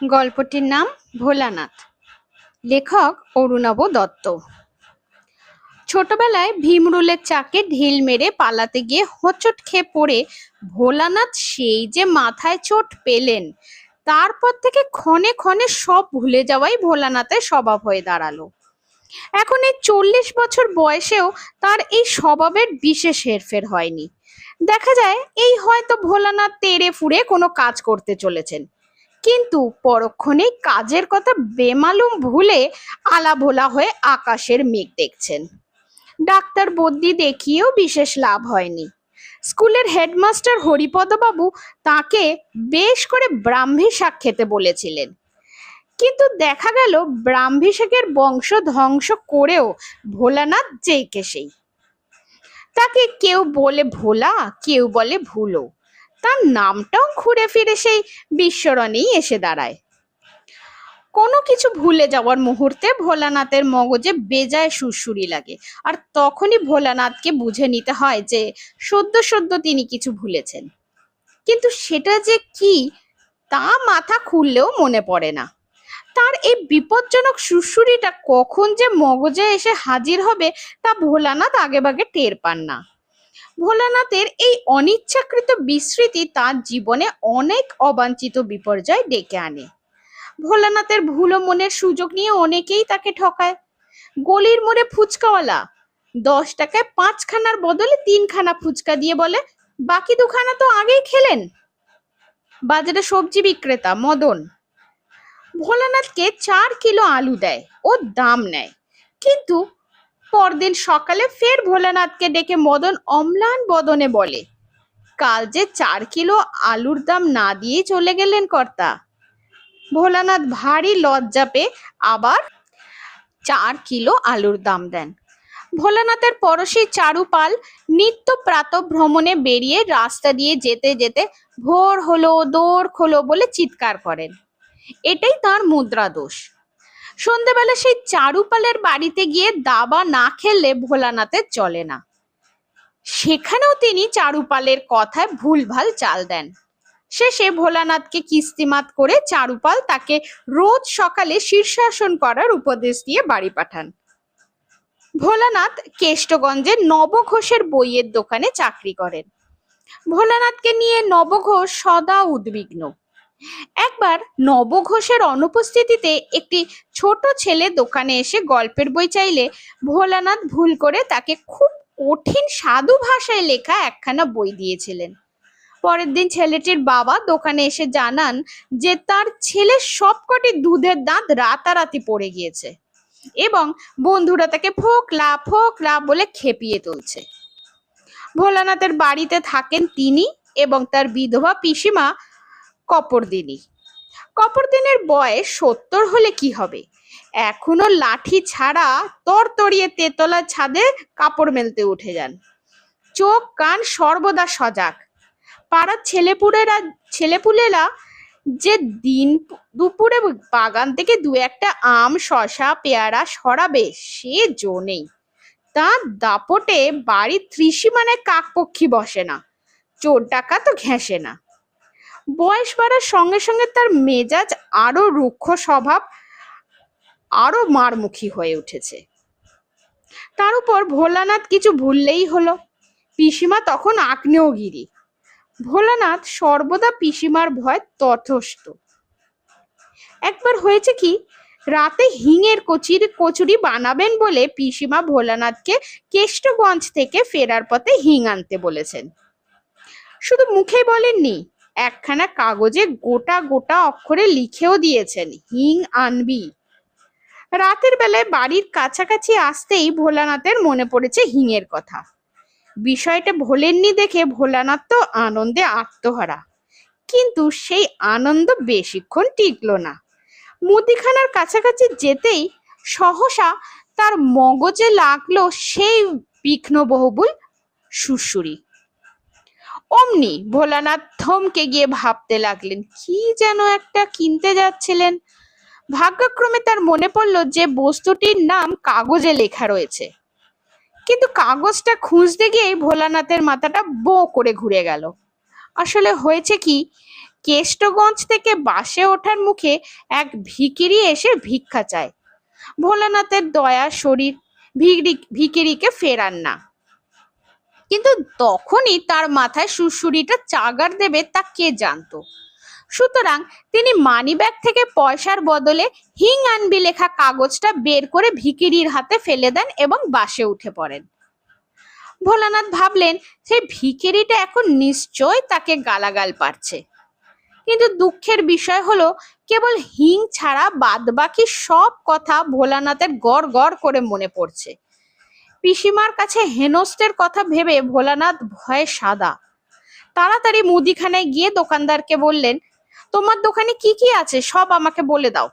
গল্পটির নাম ভোলানাথ। লেখক অরুণাব দত্ত। ছোটবেলায় ভীমরুলের চাকে ঢিল মেরে পালাতে গিয়ে হোঁচট খেয়ে পড়ে ভোলানাথ সেই যে মাথায় চোট পেলেন, তারপর থেকে ক্ষণে ক্ষণে সব ভুলে যাওয়াই ভোলানাথের স্বভাব হয়ে দাঁড়াল। এখন এই চল্লিশ বছর বয়সেও তার এই স্বভাবের বিশেষ হেরফের হয়নি। দেখা যায় এই হয়তো ভোলানাথ তেড়ে ফুড়ে কোনো কাজ করতে চলেছেন কিন্তু পরক্ষণেই কাজের কথা বেমালুম ভুলে আলা ভোলা হয়ে আকাশের মেঘ দেখছেন। ডাক্তার বদ্যি দেখিয়েও বিশেষ লাভ হয়নি। স্কুলের হেডমাস্টার হরিপদবাবু তাকে বেশ করে ব্রাহ্মী শাক খেতে বলেছিলেন। কিন্তু দেখা গেল ব্রাহ্মী শাকের বংশ ধ্বংস করেও ভোলানাথ যেইকে সেই তাকে কেউ বলে ভোলা, কেউ বলে ভুলো। তার নামটাও ঘুরে ফিরে সেই বিশ্বরণেই এসে দাঁড়ায়। কোনো কিছু ভুলে যাওয়ার মুহূর্তে ভোলানাথের মগজে বেজায় সুরসুরি লাগে। আর তখনই ভোলানাথকে বুঝে নিতে হয় যে সদ্য সদ্য তিনি কিছু ভুলেছেন। কিন্তু সেটা যে কি, তা মাথা খুললেও মনে পড়ে না। তার এই বিপজ্জনক সুরসুরিটা কখন যে মগজে এসে হাজির হবে, তা ভোলানাথ আগেভাগে টের পান না। ভোলানাথের এই অনিচ্ছাকৃত বিস্মৃতি তার জীবনে অনেক অবাঞ্ছিত বিপর্যয় ডেকে আনে। ভোলানাথের ভুলো মনের সুযোগ নিয়ে অনেকেই তাকে ঠকায়। গলির মোড়ে ফুচকাওয়ালা, দশ টাকায় পাঁচখানার বদলে তিনখানা ফুচকা দিয়ে বলে, বাকি দুখানা তো আগেই খেলেন। বাজারে সবজি বিক্রেতা মদন, ভোলানাথকে চার কিলো আলু দেয় ও দাম নেয়। কিন্তু পরদিন সকালে ফের ভোলানাথকে ডেকে মদন অম্লান বদনে বলে, কাল যে চার কিলো আলুর দাম না দিয়ে চলে গেলেন কর্তা। ভোলানাথ ভারী লজ্জা পেয়ে আবার চার কিলো আলুর দাম দেন। ভোলানাথের পড়শি চারুপাল নিত্য প্রাত ভ্রমণে বেরিয়ে রাস্তা দিয়ে যেতে যেতে ভোর হলো দৌড় খোলো বলে চিৎকার করেন। এটাই তার মুদ্রা দোষ সন্ধেবেলা সেই চারুপালের বাড়িতে গিয়ে দাবা না খেললে ভোলানাথের চলে না। সেখানেও তিনি চারুপালের কথায় ভুলভাল চাল দেন। শেষে ভোলানাথকে কিস্তিমাত করে চারুপাল তাকে রোজ সকালে শীর্ষাসন করার উপদেশ দিয়ে বাড়ি পাঠান। ভোলানাথ কেষ্টগঞ্জের নবঘোষের বইয়ের দোকানে চাকরি করেন। ভোলানাথকে নিয়ে নবঘোষ সদা উদ্বিগ্ন। একবার নবঘোষের অনুপস্থিতিতে একটি ছোট ছেলে দোকানে এসে গল্পের বই চাইলে ভোলানাথ ভুল করে তাকে খুব কঠিন সাধু ভাষায় লেখা একখানা বই দিয়েছিলেন। পরের দিন ছেলেটির বাবা দোকানে এসে জানান যে তার ছেলের সবকটি দুধের দাঁত রাতারাতি পড়ে গিয়েছে এবং বন্ধুরা তাকে ফোকলা ফোকলা বলে খেপিয়ে তুলছে। ভোলানাথের বাড়িতে থাকেন তিনি এবং তার বিধবা পিসিমা কপরদিনী কপরদিনের বয়স সত্তর হলে কি হবে? এখনও লাঠি ছাড়া তরতরিয়ে তেতলা ছাদে কাপড় মেলতে উঠে যান। চোখ কান সর্বদা সজাগ। পাড়ার ছেলেপুলেরা ছেলেপুলেরা যে দিন দুপুরে বাগান থেকে দু একটা আম শশা পেয়ারা সরাবে, সে জো নেই। তার দাপটে বাড়ির ত্রিসীমানে কাকপক্ষী বসে না। চোর টাকা তো ঘেঁষে না। বয়স বাড়ার সঙ্গে সঙ্গে তার মেজাজ আরও রুক্ষ স্বভাব, আরও মারমুখী হয়ে উঠেছে। তার উপর ভোলানাথ কিছু ভুললেই হলো। পিসিমা তখন আগ্নেয়গিরি। ভোলানাথ সর্বদা পিসিমার ভয় তথস্থ। একবার হয়েছে কি, রাতে হিঙের কচির, কচুরি বানাবেন বলে পিসিমা ভোলানাথকে কেষ্টগঞ্জ থেকে ফেরার পথে হিং আনতে বলেছেন। শুধু মুখে বলেননি একখানা কাগজে গোটা গোটা অক্ষরে লিখেও দিয়েছেন, হিং আনবি রাতের বেলায় বাড়ির কাছাকাছি আসতেই ভোলানাথের মনে পড়েছে হিঙের কথা। বিষয়টা ভোলেননি দেখে ভোলানাথ তো আনন্দে আত্মহারা। কিন্তু সেই আনন্দ বেশিক্ষণ টিকলো না। মুদিখানার কাছাকাছি যেতেই সহসা তার মগজে লাগল সেই বিঘ্ন বহুবুল সুরসুরি অমনি ভোলানাথ থমকে গিয়ে ভাবতে লাগলেন, কি যেন একটা কিনতে যাচ্ছিলেন। ভাগ্যক্রমে তার মনে পড়ল যে বস্তুটির নাম কাগজে লেখা রয়েছে। কিন্তু কাগজটা খুঁজতে গিয়ে ভোলানাথের মাথাটা বো করে ঘুরে গেল। আসলে হয়েছে কি, কেষ্টগঞ্জ থেকে বাসে ওঠার মুখে এক ভিকিরি এসে ভিক্ষা চায়। ভোলানাথের দয়া শরীর ভিকিরিকে ফেরান না। কিন্তু তখনই তার মাথায় সুড়সুড়িটা চাগার দেবে তা কে জানতো? সুতরাং তিনি মানিব্যাগ থেকে পয়সার বদলে হিং আনবি লেখা কাগজটা বের করে ভিকিরির হাতে ফেলে দেন এবং বাসে উঠে পড়েন। ভোলানাথ ভাবলেন সেই ভিকিরিটা এখন নিশ্চয় তাকে গালাগাল পারছে। কিন্তু দুঃখের বিষয় হলো, কেবল হিং ছাড়া বাদবাকি সব কথা ভোলানাথের গড় গড় করে মনে পড়ছে। পিসিমার কাছে হেনস্তের কথা ভেবে ভোলানাথ ভয়ে সাদা। তাড়াতাড়ি মুদিখানায় গিয়ে দোকানদারকে বললেন, তোমার দোকানে কি কি আছে? সব আমাকে বলে দাও।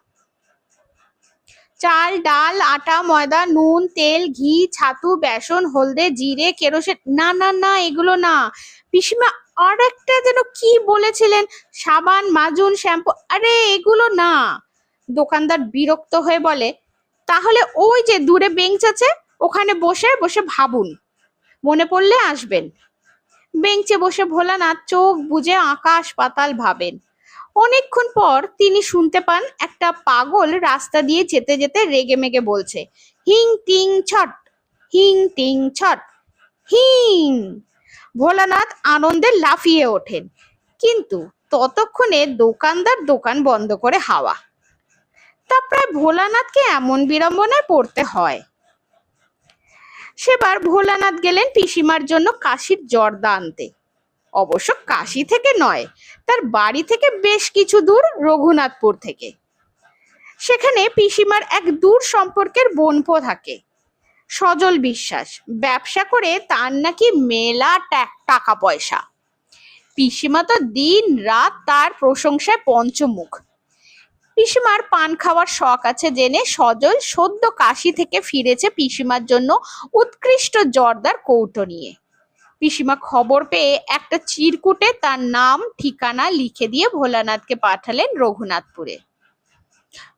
চাল, ডাল, আটা, ময়দা, নুন, তেল, ঘি, ছাতু, বেসন, হলদে, জিরে, কেরোসিন, না না না, এগুলো না। পিসিমা আর একটা যেন কি বলেছিলেন? সাবান, মাজুন, শ্যাম্পু, আরে, এগুলো না। দোকানদার বিরক্ত হয়ে বলে, তাহলে ওই যে দূরে বেঞ্চ আছে ওখানে বসে বসে ভাবুন। মনে পড়লে আসবেন। বেঞ্চে বসে ভোলানাথ চোখ বুজে আকাশ পাতাল ভাবেন। অনেকক্ষণ পর তিনি শুনতে পান একটা পাগল রাস্তা দিয়ে যেতে যেতে রেগে মেগে বলছে, হিং টিং ছট, হিং টিং ছট, হিং। ভোলানাথ আনন্দে লাফিয়ে ওঠেন। কিন্তু ততক্ষণে দোকানদার দোকান বন্ধ করে হাওয়া। তা প্রায় ভোলানাথকে এমন বিড়ম্বনায় পড়তে হয়। সেবার ভোলানাথ গেলেন পিসিমার জন্য কাশির জর্দা আনতে। অবশ্য কাশি থেকে নয়, তার বাড়ি থেকে বেশ কিছু দূর রঘুনাথপুর থেকে। সেখানে পিসিমার এক দূর সম্পর্কের বোনপো থাকে। সজল বিশ্বাস, ব্যবসা করে তার নাকি মেলা টাকা পয়সা। পিসিমা তো দিন রাত তার প্রশংসায় পঞ্চমুখ। পিসিমার পান খাওয়ার শখ আছে জেনে সজল সদ্য কাশি থেকে ফিরেছে পিসিমার জন্য উৎকৃষ্ট জর্দার কৌটো নিয়ে। পিসিমা খবর পেয়ে একটা চিরকুটে তার নাম, ঠিকানা লিখে দিয়ে ভোলানাথকে পাঠালেন রঘুনাথপুরে।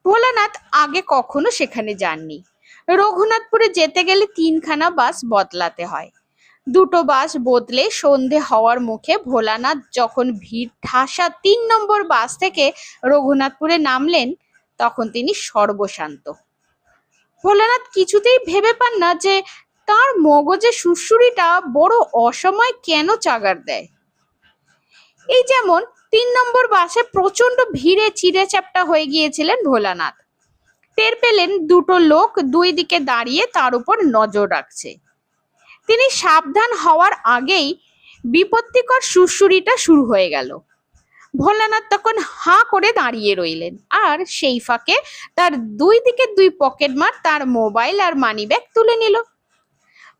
ভোলানাথ আগে কখনো সেখানে যাননি। রঘুনাথপুরে যেতে গেলে তিনখানা বাস বদলাতে হয়। দুটো বাস বদলে সন্ধে হওয়ার মুখে ভোলানাথ যখন ভিড় ঠাসা তিন নম্বর বাস থেকে রঘুনাথপুরে নামলেন, তখন তিনি সর্বশান্ত। ভোলানাথ কিছুতেই ভেবে পান না যে তার মগজে সুড়সুড়িটা বড় অসময় কেন চাগার দেয়। এই যেমন তিন নম্বর বাসে প্রচণ্ড ভিড়ে চিড়ে চ্যাপটা হয়ে গিয়েছিলেন ভোলানাথ। টের পেলেন দুটো লোক দুই দিকে দাঁড়িয়ে তার উপর নজর রাখছে। তিনি সাবধান হওয়ার আগেই বিপত্তিকর সুড়সুড়িটা শুরু হয়ে গেল। ভোলানাথ তখন হাঁ করে দাঁড়িয়ে রইলেন আর সেই ফাঁকে তার দুই দিকে দুই পকেটমার তার মোবাইল আর মানিব্যাগ তুলে নিল।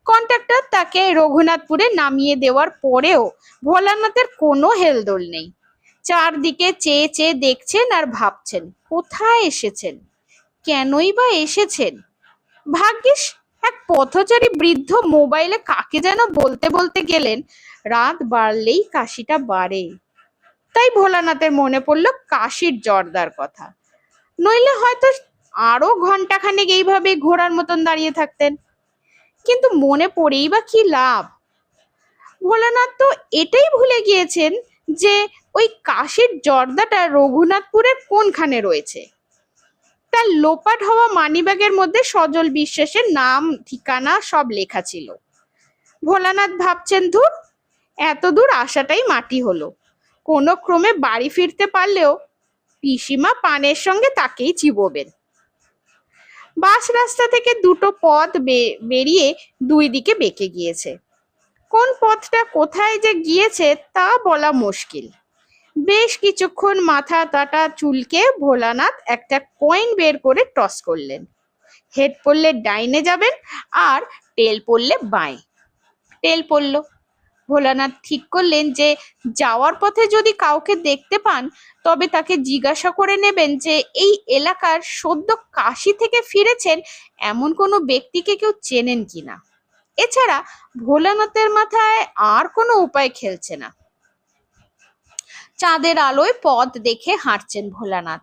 কন্ট্রাক্টর তাকে রঘুনাথপুরে নামিয়ে দেওয়ার পরেও ভোলানাথের কোনো হেলদোল নেই। চারদিকে চেয়ে চেয়ে দেখছেন আর ভাবছেন, কোথায় এসেছেন? কেনই বা এসেছেন? ভাগ্যিস এক পথচারী বৃদ্ধ মোবাইলে কাকে যেন বলতে বলতে গেলেন, রাত বাড়লেই কাশিটা বাড়ে। তাই ভোলানাথের মনে পড়ল কাশির জর্দার কথা। নইলে হয়তো আরও ঘন্টাখানেক এইভাবে ঘোড়ার মতন দাঁড়িয়ে থাকতেন। কিন্তু মনে পড়েই বা কি লাভ? ভোলানাথ তো এটাই ভুলে গিয়েছেন যে ওই কাশির জর্দাটা রঘুনাথপুরের কোনখানে রয়েছে। তার লোপাট হওয়া মানিব্যাগের মধ্যে সজল বিশ্বাসের নাম, ঠিকানা সব লেখা ছিল। ভোলানাথ ভাবছেন, ধুর এত দূর আসাটাই মাটি হলো। কোনো ক্রমে বাড়ি ফিরতে পারলেও পিসিমা পানের সঙ্গে তাকেই চিবোবেন। বাস রাস্তা থেকে দুটো পথ বেরিয়ে দুই দিকে বেঁকে গিয়েছে। কোন পথটা কোথায় যে গিয়েছে তা বলা মুশকিল। বেশ কিছুক্ষণ মাথা তাটা চুলকে ভোলানাথ একটা কয়েন বের করে টস করলেন। হেড পড়লে ডাইনে যাবেন আর টেল পড়লে বাঁয়ে। টেল পড়ল। ভোলানাথ ঠিক করলেন যে, যাওয়ার পথে যদি কাউকে দেখতে পান, তবে তাকে জিজ্ঞাসা করে নেবেন যে, এই এলাকার সদ্য কাশি থেকে ফিরেছেন এমন কোনো ব্যক্তিকে কেউ চেনেন কিনা? এছাড়া ভোলানাথের মাথায় আর কোনো উপায় খেলছে না। চাঁদের আলোয় পথ দেখে হাঁটছেন ভোলানাথ।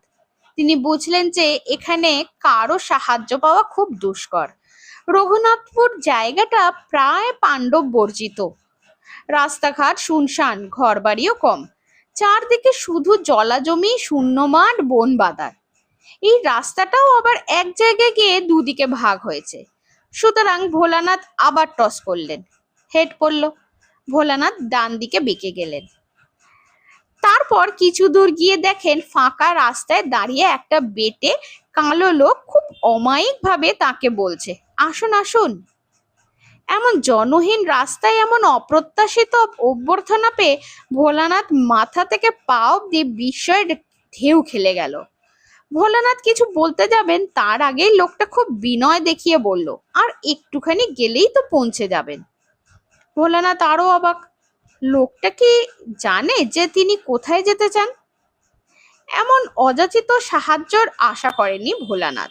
তিনি বুঝলেন যে এখানে কারও সাহায্য পাওয়া খুব দুষ্কর। রঘুনাথপুর জায়গাটা প্রায় পাণ্ডব বর্জিত। রাস্তাঘাট শুনশান, ঘরবাড়িও কম। চারদিকে শুধু জলাজমি শূন্য মাঠ বন বাদার এই রাস্তাটাও আবার এক জায়গায় গিয়ে দুদিকে ভাগ হয়েছে। সুতরাং ভোলানাথ আবার টস করলেন। হেড পড়ল। ভোলানাথ ডান দিকে বেঁকে গেলেন। তারপর কিছু দূর গিয়ে দেখেন ফাঁকা রাস্তায় দাঁড়িয়ে একটা বেটে কালো লোক খুব অমায়িক ভাবে তাকে বলছে, আসুন আসুন। এমন জনহীন রাস্তায় এমন অপ্রত্যাশিত অভ্যর্থনা পেয়ে ভোলানাথ মাথা থেকে পা অব্দি বিস্ময়ের ঢেউ খেলে গেল। ভোলানাথ কিছু বলতে যাবেন তার আগেই লোকটা খুব বিনয় দেখিয়ে বলল, আর একটুখানি গেলেই তো পৌঁছে যাবেন। ভোলানাথ আরও অবাক লোকটা কি জানে যে তিনি কোথায় যেতে চান? এমন অযাচিত সাহায্যর আশা করেনি ভোলানাথ।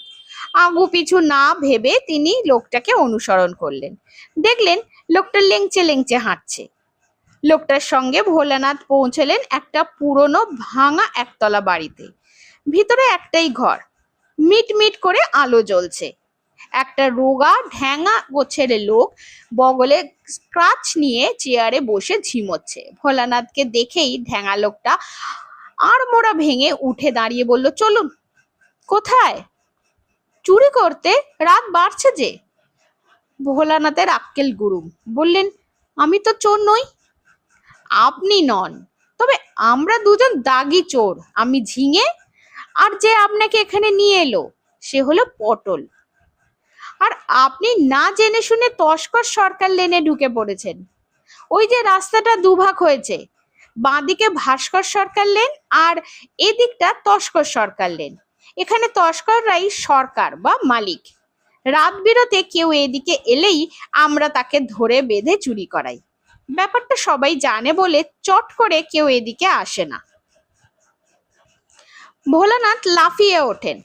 আগু পিছু না ভেবে তিনি লোকটাকে অনুসরণ করলেন। দেখলেন লোকটা লেংচে লেংচে হাঁটছে। লোকটার সঙ্গে ভোলানাথ পৌঁছলেন একটা পুরনো ভাঙা একতলা বাড়িতে। ভিতরে একটাই ঘর। মিট মিট করে আলো জ্বলছে। একটা রোগা ঢ্যাঙা গোছের লোক বগলে স্ক্রাচ নিয়ে চেয়ারে বসে ঝিমোচ্ছে। ভোলানাথকে দেখেই ঢ্যাঙা লোকটা আর মোড়া ভেঙে উঠে দাঁড়িয়ে বলল, চলুন, কোথায়? চুরি করতে রাত বাড়ছে যে? ভোলানাথের আক্কেল গুরুম বললেন, আমি তো চোর নই। আপনি নন, তবে আমরা দুজন দাগি চোর। আমি ঝিঙে, আর যে আপনাকে এখানে নিয়ে এলো, সে হলো পটল। আর আপনি না জেনে শুনে তস্কর সরকার লেনে ঢুকে পড়েছেন। ওই যে রাস্তাটা দুভাগ হয়েছে, বাঁদিকে ভাস্কর সরকার লেন আর এদিকটা তস্কর সরকার লেন। এখানে তস্কররাই সরকার বা মালিক। রাত বিরতে কেউ এদিকে এলেই আমরা তাকে ধরে বেঁধে চুরি করাই। ব্যাপারটা সবাই জানে বলে চট করে কেউ এদিকে আসে না। ভোলানাথ লাফিয়ে ওঠেন।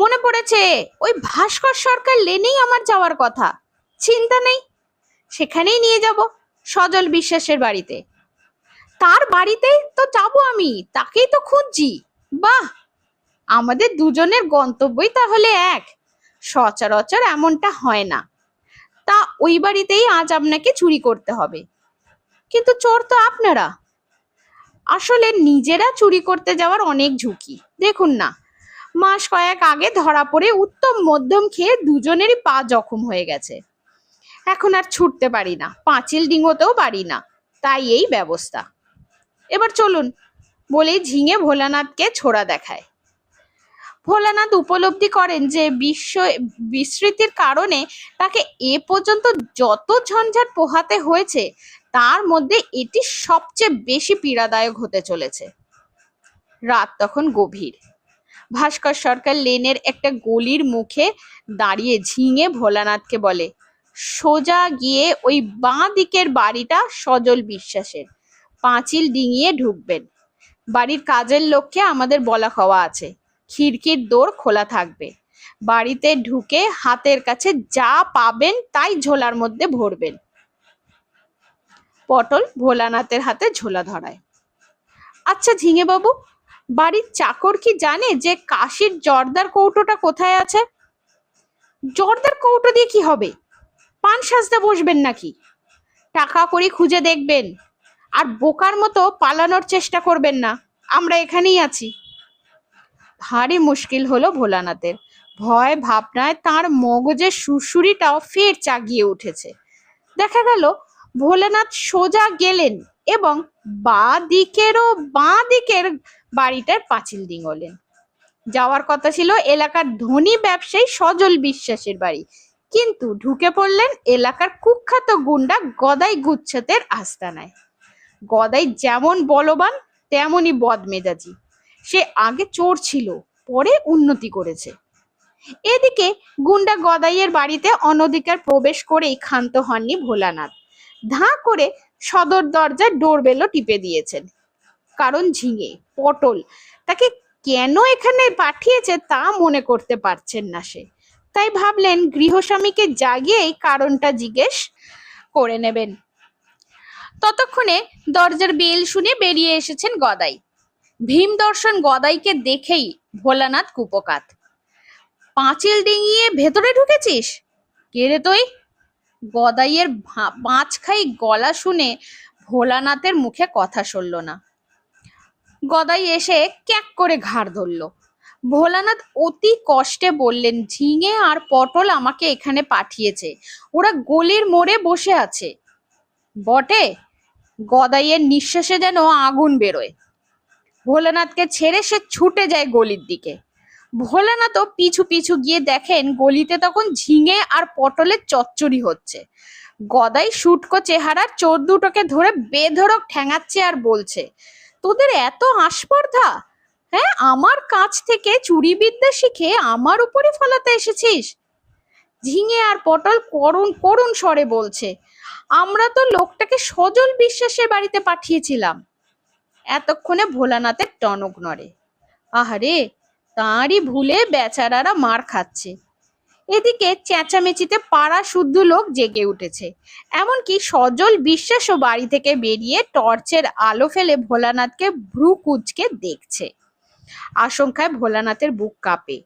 মনে পড়েছে, ওই ভাস্কর সরকার লেনেই আমার যাওয়ার কথা। চিন্তা নেই, সেখানেই নিয়ে যাব সজল বিশ্বাসের বাড়িতে। তার বাড়িতেই তো যাব আমি, তাকেই তো খুঁজছি। বাহ! আমাদের দুজনের গন্তব্যই তাহলে এক। সচরাচর এমনটা হয় না। তা ওই বাড়িতেই আজ আপনাকে চুরি করতে হবে। কিন্তু চোর তো আপনারা। আসলে নিজেরা চুরি করতে যাওয়ার অনেক ঝুঁকি। দেখুন না মাস কয়েক আগে ধরা পড়ে উত্তম মধ্যম খেয়ে দুজনেরই পা জখম হয়ে গেছে। এখন আর ছুটতে পারি না, পাঁচিল ডিঙোতেও পারি না, তাই এই ব্যবস্থা। এবার চলুন বলেই ঝিঙে ভোলানাথকে ছোড়া দেখায়। ভোলানাথ উপলব্ধি করেন যে বিশ্ব বিস্মৃতির কারণে তাকে এ পর্যন্ত যত ঝঞ্ঝাট পোহাতে হয়েছে, তার মধ্যে এটি সবচেয়ে বেশি পীড়াদায়ক হতে চলেছে। রাত তখন গভীর। ভাস্কর সরকার লেনের একটা গলির মুখে দাঁড়িয়ে ঝিঙে ভোলানাথকে বলে, সোজা গিয়ে ওই বাঁ দিকের বাড়িটা সজল বিশ্বাসের, পাঁচিল ডিঙিয়ে ঢুকবেন। বাড়ির কাজের লোককে আমাদের বলা খাওয়া আছে, খিড়কির দোর খোলা থাকবে। বাড়িতে ঢুকে হাতের কাছে যা পাবেন তাই ঝোলার মধ্যে ভরবেন। পটল ভোলানাথের হাতে ঝোলা ধরায়। আচ্ছা ঝিঙে বাবু বাড়ির চাকর কি জানে যে কাশির জর্দার কৌটোটা কোথায় আছে? জর্দার কৌটো দিয়ে কি হবে? পান সাজতে বসবেন নাকি? টাকা করি খুঁজে দেখবেন। আর বোকার মতো পালানোর চেষ্টা করবেন না। আমরা এখানেই আছি। ভারী মুশকিল হলো ভোলানাথের। ভয় ভাবনায় তার মগজের সুরসুরিটাও ফের চাগিয়ে উঠেছে। দেখা গেল, ভোলানাথ সোজা গেলেন এবং বাঁ দিকেরও বাঁ দিকের বাড়িটার পাঁচিল ডিঙোলেন যাওয়ার কথা ছিল এলাকার ধনী ব্যবসায়ী সজল বিশ্বাসের বাড়ি। কিন্তু ঢুকে পড়লেন এলাকার কুখ্যাত গুন্ডা গদাই গুচ্ছতের আস্তানায়। গদাই যেমন বলবান, তেমনই বদমেজাজি। সে আগে চোর ছিল, পরে উন্নতি করেছে। এদিকে গুন্ডা গদাইয়ের বাড়িতে অনধিকার প্রবেশ করেই ক্ষান্ত হননি ভোলানাথ। ধাঁ করে সদর দরজার ডোরবেলও টিপে দিয়েছেন। কারণ ঝিঙে। পটল। তাকে কেন এখানে পাঠিয়েছে তা মনে করতে পারছেন না সে। তাই ভাবলেন গৃহস্বামীকে জাগিয়েই কারণটা জিজ্ঞেস করে নেবেন। ততক্ষণে দরজার বেল শুনে বেরিয়ে এসেছেন গদাই। ভীম দর্শন গদাইকে দেখেই ভোলানাথ কুপকাত। পাঁচিল ডিঙিয়ে ভেতরে ঢুকেছিস? কে রে তুই? গদাইয়ের ভা- পাঁচ খাই গলা শুনে ভোলানাথের মুখে কথা সরল না। গদাই এসে ক্যাক করে ঘাড় ধরল। ভোলানাথ অতি কষ্টে বললেন, ঝিঙে আর পটল আমাকে এখানে পাঠিয়েছে। ওরা গলির মোড়ে বসে আছে। বটে, গদাইয়ের নিঃশ্বাসে যেন আগুন বেরোয়। ভোলানাথকে ছেড়ে সে ছুটে যায় গলির দিকে। ভোলানাথও পিছু পিছু গিয়ে দেখেন, গলিতে তখন ঝিঙে আর পটলের চচ্চড়ি হচ্ছে। গদাই শুটকো চেহারা চোর দুটোকে ধরে বেধড়ক ঠ্যাঙাচ্ছে আর বলছে তোদের এত আস্পর্ধা? হ্যাঁ আমার কাছ থেকে চুরি বিদ্যা শিখে আমার উপরে ফলাতে এসেছিস? ঝিঙে আর পটল করুণ করুণ স্বরে বলছে। আমরা তো লোকটাকে সজল বিশ্বাসের বাড়িতে পাঠিয়েছিলাম। এতক্ষণে ভোলানাথের টনক নড়ে। আহারে, তাঁরই ভুলে বেচারারা মার খাচ্ছে। এদিকে চেঁচামেচিতে পাড়া শুদ্ধ লোক জেগে উঠেছে। এমনকি সজল বিশ্বাসও বাড়ি থেকে বেরিয়ে টর্চের আলো ফেলে ভোলানাথকে ভ্রু কুচকে দেখছে। আশঙ্কায় ভোলানাথের বুক কাঁপে।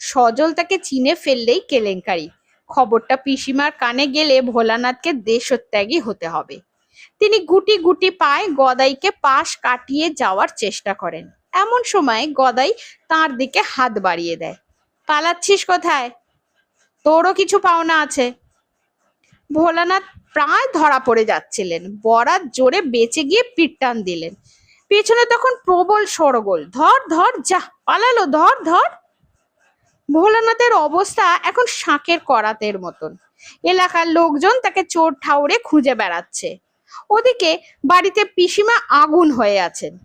সজল তাকে চিনে ফেললেই কেলেঙ্কারি। খবরটা পিসিমার কানে গেলে ভোলানাথকে দেশত্যাগী হতে হবে। তিনি গুটি গুটি পায় গদাইকে পাশ কাটিয়ে যাওয়ার চেষ্টা করেন। এমন সময় গদাই তার দিকে হাত বাড়িয়ে দেয়। পালাচ্ছিস কোথায়? তোরও কিছু পাওনা আছে। ভোলানাথ প্রায় ধরা পড়ে যাচ্ছিলেন। বরাত জোরে বেঁচে গিয়ে পিট টান দিলেন। পেছনে তখন প্রবল সরগোল ধর ধর, যা, পালালো, ধর ধর। ভোলানাথের অবস্থা এখন শাঁকের করাতের মতন। এলাকার লোকজন তাকে চোর ঠাউরে খুঁজে বেড়াচ্ছে। ওদিকে বাড়িতে পিসিমা আগুন হয়ে আছেন।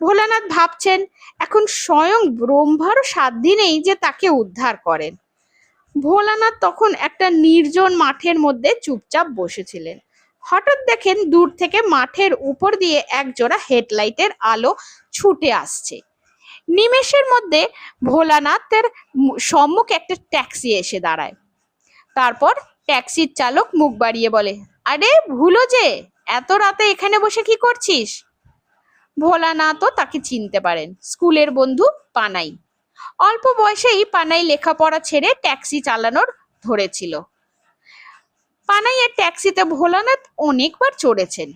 ভোলানাথ ভাবছেন, এখন স্বয়ং ব্রহ্মারও সাধ্যি নেই যে তাকে উদ্ধার করেন। ভোলানাথ তখন একটা নির্জন মাঠের মধ্যে চুপচাপ বসেছিলেন। হঠাৎ দেখেন দূর থেকে মাঠের উপর দিয়ে এক জোড়া হেডলাইটের আলো ছুটে আসছে। নিমেষের মধ্যে ভোলানাথের সম্মুখে একটা ট্যাক্সি এসে দাঁড়ায়। তারপর ট্যাক্সির চালক মুখ বাড়িয়ে বলে, আরে, ভুলো যে, এত রাতে এখানে বসে কি করছিস? ভোলানাথও তাকে চিনতে পারেন। স্কুলের বন্ধু পানাই। অল্প বয়সেই পানাই লেখাপড়া ছেড়ে ট্যাক্সি চালানোর ধরেছিল। পানাইয়ের ট্যাক্সিতে ভোলানাথ অনেকবার চড়েছেন।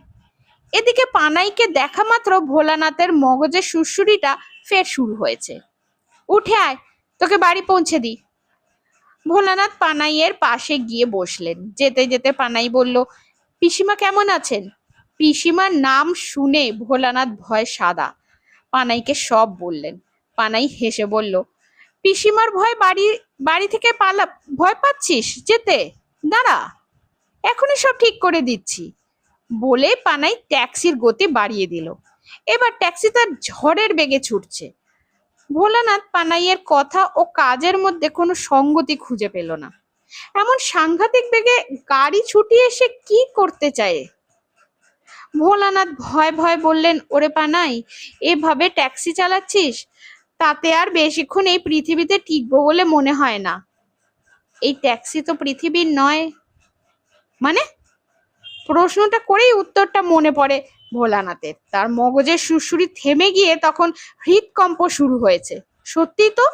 এদিকে পানাইকে দেখা মাত্র ভোলানাথের মগজের সুরসুরিটা ফের শুরু হয়েছে। উঠে আয়, তোকে বাড়ি পৌঁছে দিই। ভোলানাথ পানাইয়ের পাশে গিয়ে বসলেন। যেতে যেতে পানাই বলল, পিসিমা কেমন আছেন? পিসিমার নাম শুনে ভোলানাথ ভয় সাদা। পানাইকে সব বললেন। পানাই হেসে বলল, পিসিমার ভয় বাড়ি বাড়ি থেকে পালা, ভয় পাচ্ছিস? যেতে, দাঁড়া, এখনই সব ঠিক করে দিচ্ছি। বলে পানাই ট্যাক্সির গতি বাড়িয়ে দিল। এবার ট্যাক্সি তার ঝড়ের বেগে ছুটছে। ভোলানাথ পানাইয়ের কথা ও কাজের মধ্যে কোনো সঙ্গতি খুঁজে পেল না। এমন সাংঘাতিক বেগে গাড়ি ছুটিয়ে সে কি করতে চায়? ভোলানাথ ভয় ভয় বললেন, ওরে পানাই, এভাবে ট্যাক্সি চালাচ্ছিস? তাতে আর বেশিক্ষণ এই পৃথিবীতে টিকবো বলে মনে হয় না। এই ট্যাক্সি তো পৃথিবীর নয়। মানে প্রশ্নটা করেই উত্তরটা মনে পড়ে ভোলানাথের। তার মগজের সুরসুরি থেমে গিয়ে তখন হৃদকম্প শুরু হয়েছে। সত্যি তো?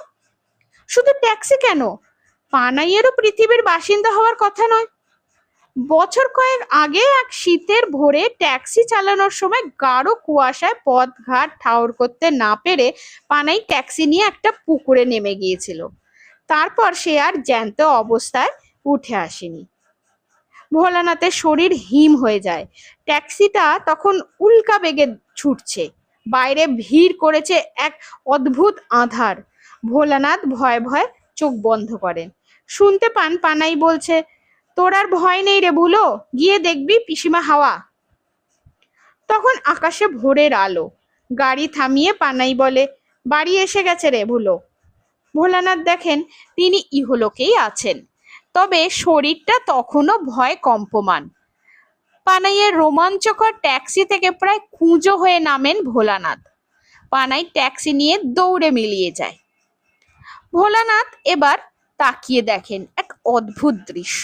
শুধু ট্যাক্সি কেন? পানাইয়েরও পৃথিবীর বাসিন্দা হওয়ার কথা নয়। বছর কয়েক আগে এক শীতের ভোরে ট্যাক্সি চালানোর সময় গাঢ় কুয়াশায় পথঘাট ঠাউর করতে না পেরে পানাই ট্যাক্সি নিয়ে একটা পুকুরে নেমে গিয়েছিল। তারপর সে আর জ্যান্ত অবস্থায় উঠে আসেনি। ভোলানাথের শরীর হিম হয়ে যায়। ট্যাক্সিটা তখন উল্কা বেগে ছুটছে। বাইরে ভিড় করেছে এক অদ্ভুত আধার। ভোলানাথ ভয় ভয় চোখ বন্ধ করেন। শুনতে পান পানাই বলছে তোর আর ভয় নেই রে বুলো, গিয়ে দেখবি পিসিমা হাওয়া। তখন আকাশে ভোরের আলো, গাড়ি থামিয়ে পানাই বলে, বাড়ি এসে গেছে রে ভুলো ভোলানাথ দেখেন তিনি ইহলোকেই আছেন, তবে শরীরটা তখনও ভয় কম্পমান। পানাইয়ের রোমাঞ্চকর ট্যাক্সি থেকে প্রায় কুঁজো হয়ে নামেন ভোলানাথ। পানাই ট্যাক্সি নিয়ে দৌড়ে মিলিয়ে যায়। ভোলানাথ এবার তাকিয়ে দেখেন এক অদ্ভুত দৃশ্য।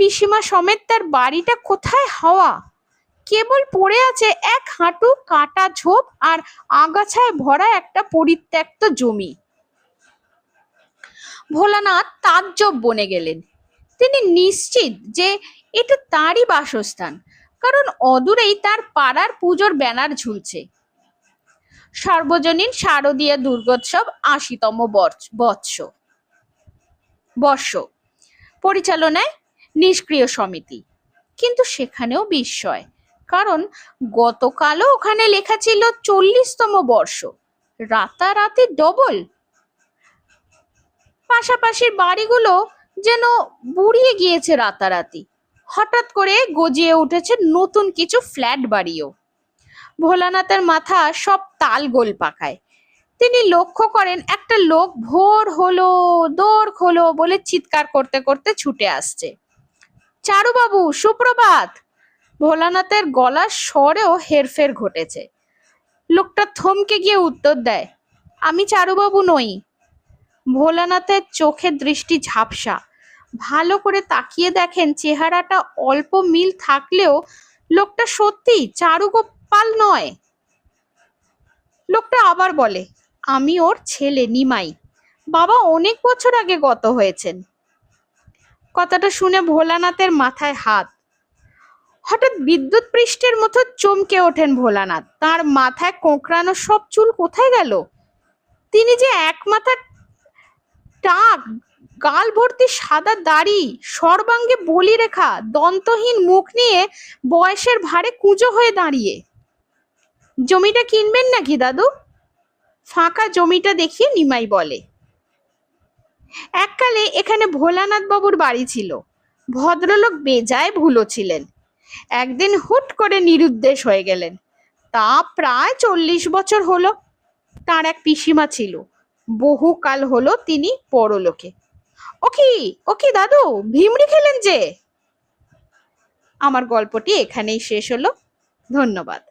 পিসিমা সমেত তার বাড়িটা কোথায় হাওয়া? কেবল পড়ে আছে এক হাঁটু কাটা ঝোপ আর আগাছায় ভরা একটা পরিত্যক্ত জমি। ভোলানাথ তাজ্জব বনে গেলেন। তিনি নিশ্চিত যে এটা তারই বাসস্থান, কারণ অদূরেই তার পাড়ার পুজোর ব্যানার ঝুলছে। সর্বজনীন শারদীয় দুর্গোৎসব আশিতম বর্ষ- বর্ষ। পরিচালনায় নিষ্ক্রিয় সমিতি। কিন্তু সেখানেও বিস্ময়, কারণ গতকালও ওখানে লেখা ছিল চল্লিশতম বর্ষ, রাতারাতি ডবল। পাশাপাশির বাড়িগুলো যেন বুড়িয়ে গিয়েছে রাতারাতি, হঠাৎ করে গজিয়ে উঠেছে নতুন কিছু ফ্ল্যাট বাড়িও। ভোলানাথের মাথা সব তাল গোল পাকায়। তিনি লক্ষ্য করেন একটা লোক ভোর হলো দৌড় হলো বলে চিৎকার করতে করতে ছুটে আসছে। চারুবাবু, সুপ্রভাত। ভোলানাথের গলার স্বরেও হেরফের ঘটেছে। লোকটা থমকে গিয়ে উত্তর দেয়, আমি চারুবাবু নই। ভোলানাথের চোখের দৃষ্টি ঝাপসা। ভালো করে তাকিয়ে দেখেন চেহারাটা অল্প মিল থাকলেও লোকটা সত্যি চারুগোপাল নয়। লোকটা আবার বলে, আমি ওর ছেলে, নিমাই। বাবা অনেক বছর আগে গত হয়েছেন। কথাটা শুনে ভোলানাথের মাথায় হাত। হঠাৎ বিদ্যুৎ পৃষ্ঠের মতো চমকে ওঠেন ভোলানাথ। তার মাথায় কোঁকড়ানো সব চুল কোথায় গেল? তিনি যে এক মাথার টাক, গাল ভর্তি সাদা দাড়ি, সর্বাঙ্গে বলি রেখা দন্তহীন মুখ নিয়ে বয়সের ভারে কুঁজো হয়ে দাঁড়িয়ে। জমিটা কিনবেন নাকি দাদু? ফাঁকা জমিটা দেখিয়ে নিমাই বলে। এককালে এখানে ভোলানাথ বাবুর বাড়ি ছিল। ভদ্রলোক বেজায় ভুলো ছিলেন। একদিন হুট করে নিরুদ্দেশ হয়ে গেলেন। তা প্রায় চল্লিশ বছর হলো। তার এক পিসিমা ছিল। বহুকাল হলো তিনি পরলোকে। ও কি? ও কি দাদু? ভিমড়ি খেলেন যে? আমার গল্পটি এখানেই শেষ হলো। ধন্যবাদ।